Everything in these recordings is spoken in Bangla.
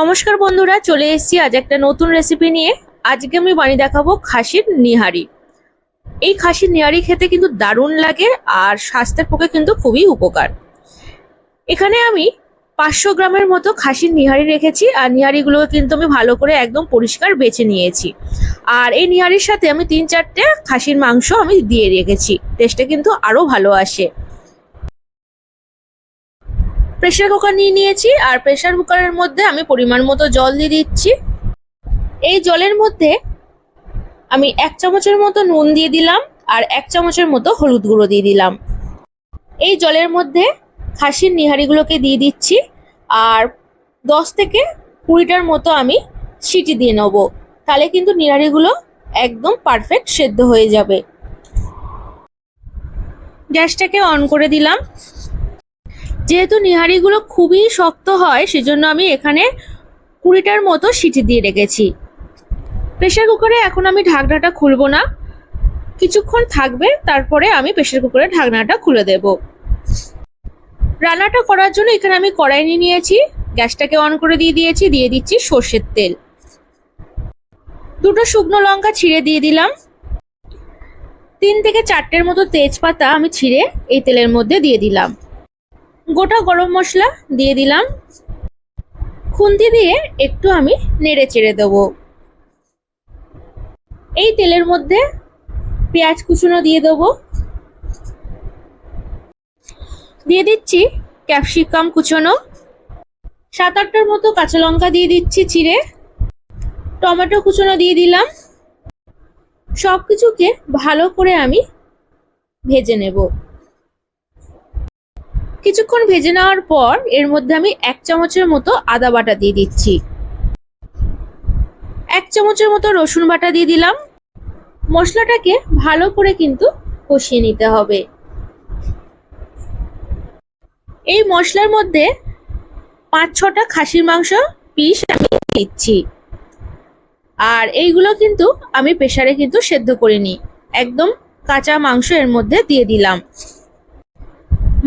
নমস্কার বন্ধুরা, চলে এসেছি আজ একটা নতুন রেসিপি নিয়ে। আজকে আমি বানিয়ে দেখাবো খাসির নিহারি। এই খাসির নিহারি খেতে কিন্তু দারুণ লাগে আর স্বাস্থ্যের পক্ষে কিন্তু খুবই উপকার। এখানে আমি পাঁচশো গ্রামের মতো খাসির নিহারি রেখেছি আর নিহারিগুলোকে কিন্তু আমি ভালো করে একদম পরিষ্কার বেছে নিয়েছি। আর এই নিহারির সাথে আমি তিন চারটে খাসির মাংস আমি দিয়ে রেখেছি। টেস্টটা কিন্তু আরও ভালো আসে। প্রেশার কুকার নিয়ে নিয়েছি, আর প্রেশার কুকারের মধ্যে আমি পরিমাণ মতো জল দিয়ে দিচ্ছি। এই জলের মধ্যে আমি এক চামচের মতো নুন দিয়ে দিলাম, আর এক চামচের মতো হলুদ গুঁড়ো দিয়ে দিলাম। এই জলের মধ্যে খাসির নিহারিগুলোকে দিয়ে দিচ্ছি, আর দশ থেকে কুড়িটার মতো আমি সিটি দিয়ে নেব। তাহলে কিন্তু নিহারিগুলো একদম পারফেক্ট সেদ্ধ হয়ে যাবে। গ্যাসটাকে অন করে দিলাম। যেহেতু নিহারিগুলো খুবই শক্ত হয়, সেজন্য আমি এখানে কুড়িটার মতো সিটি দিয়ে রেখেছি। প্রেশার কুকারে এখন আমি ঢাকনাটা খুলবো না। কিছুক্ষণ থাকবে, তারপরে আমি প্রেশার কুকারে ঢাকনাটা খুলে দেব। রান্নাটা করার জন্য এখানে আমি কড়াই নিয়ে নিয়েছি, গ্যাসটাকে অন করে দিয়ে দিয়েছি, দিয়ে দিচ্ছি সর্ষের তেল। দুটো শুকনো লঙ্কা ছিঁড়ে দিয়ে দিলাম। তিন থেকে চারটের মতো তেজপাতা আমি ছিঁড়ে এই তেলের মধ্যে দিয়ে দিলাম। গোটা গরম মশলা দিয়ে দিলাম। খুন্তি দিয়ে একটু আমি নেড়ে চেড়ে দেব। এই তেলের মধ্যে পেঁয়াজ কুচুনো দিয়ে দেবো। দিয়ে দিচ্ছি ক্যাপসিকাম কুচোনো। সাত আটটার মতো কাঁচা লঙ্কা দিয়ে দিচ্ছি চিড়ে। টমেটো কুচোনো দিয়ে দিলাম। সব কিছুকে ভালো করে আমি ভেজে নেব। কিছুক্ষণ ভেজে নেওয়ার পর এর মধ্যে আমি এক চামচের মতো আদা বাটা দিয়ে দিচ্ছি। এক চামচের মতো রসুন বাটা দিয়ে দিলাম। মশলাটাকে ভালো করে কিন্তু কষিয়ে নিতে হবে। এই মশলার মধ্যে পাঁচ ছটা খাসির মাংস পিস আমি দিচ্ছি। আর এইগুলো কিন্তু আমি প্রেসারে কিন্তু সেদ্ধ করিনি। একদম কাঁচা মাংস এর মধ্যে দিয়ে দিলাম।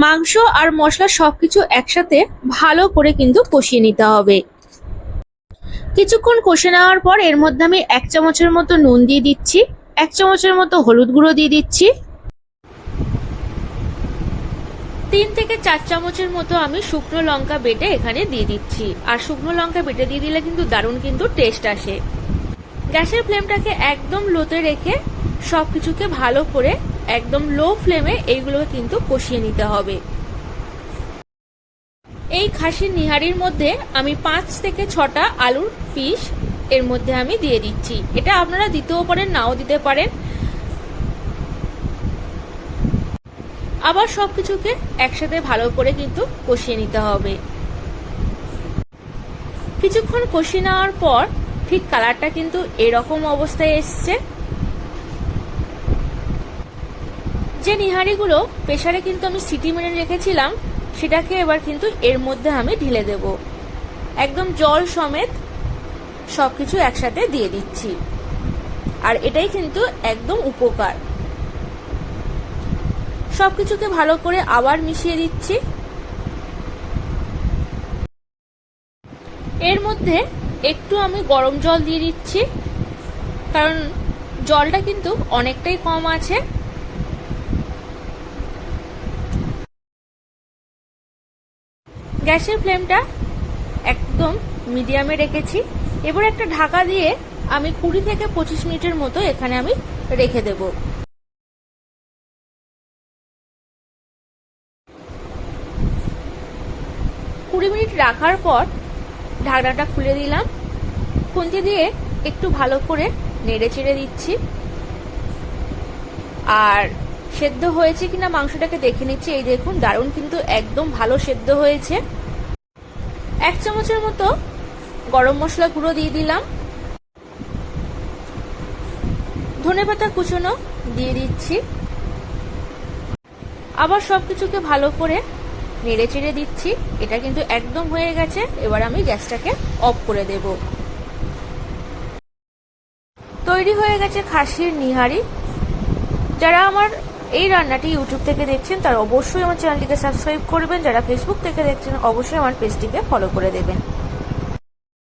মাংস আর মশলা সবকিছু একসাথে ভালো করে কিন্তু কষিয়ে নিতে হবে। কিছুক্ষণ কষে নেওয়ার পর এর মধ্যে আমি এক চামচের মতো নুন দিয়ে দিচ্ছি, এক চামচের মতো হলুদ গুঁড়ো দিয়ে দিচ্ছি। তিন থেকে চার চামচের মতো আমি শুকনো লঙ্কা বেটে এখানে দিয়ে দিচ্ছি। আর শুকনো লঙ্কা বেটে দিয়ে দিলে কিন্তু দারুণ কিন্তু টেস্ট আসে। গ্যাসের ফ্লেমটাকে একদম লোতে রেখে সব কিছুকে ভালো করে একদম লো ফ্লেমে এইগুলোকে কিন্তু কষিয়ে নিতে হবে। এই খাসির নিহারির মধ্যে আমি পাঁচ থেকে ছটা আলুর পিস এর মধ্যে আমি দিয়ে দিচ্ছি। এটা আপনারা দিতেও পারেন, নাও দিতে পারেন। আবার সব কিছুকে একসাথে ভালো করে কিন্তু কষিয়ে নিতে হবে। কিছুক্ষণ কষিয়ে নেওয়ার পর ঠিক কালারটা কিন্তু এরকম অবস্থায় এসছে। যে নিহারিগুলো প্রেশারে কিন্তু আমি সিটি মেরে রেখেছিলাম, সেটাকে এবার কিন্তু এর মধ্যে আমি ঢেলে দেব। একদম জল সমেত সব কিছু একসাথে দিয়ে দিচ্ছি। আর এটাই কিন্তু একদম উপকার। সব কিছুকে ভালো করে আবার মিশিয়ে দিচ্ছি। এর মধ্যে একটু আমি গরম জল দিয়ে দিচ্ছি, কারণ জলটা কিন্তু অনেকটাই কম আছে। গ্যাসের ফ্লেমটা একদম মিডিয়ামে রেখেছি। এবার একটা ঢাকা দিয়ে আমি কুড়ি থেকে পঁচিশ মিনিটের মতো এখানে আমি রেখে দেব। কুড়ি মিনিট রাখার পর ঢাকনাটা খুলে দিলাম। খুঁজে দিয়ে একটু ভালো করে নেড়ে চেড়ে দিচ্ছি। আর সেদ্ধ হয়েছে কিনা মাংসটাকে দেখে নিচ্ছি। এই দেখুন, দারুণ কিন্তু একদম ভালো সেদ্ধ হয়েছে। এক চামচের মতো গরম মশলা গুঁড়ো দিয়ে দিলাম। ধনে পাতা কুচনো দিয়ে দিচ্ছি। আবার সব কিছুকে ভালো করে নেড়ে চেড়ে দিচ্ছি। এটা কিন্তু একদম হয়ে গেছে। এবার আমি গ্যাসটাকে অফ করে দেব। তৈরি হয়ে গেছে খাসির নিহারি। যারা আমার এই রান্নাটি ইউটিউব থেকে দেখছেন, তার অবশ্যই আমার চ্যানেলটিকে সাবস্ক্রাইব করবেন। যারা ফেসবুক থেকে দেখছেন, অবশ্যই আমার পেজটিকে ফলো করে দেবেন।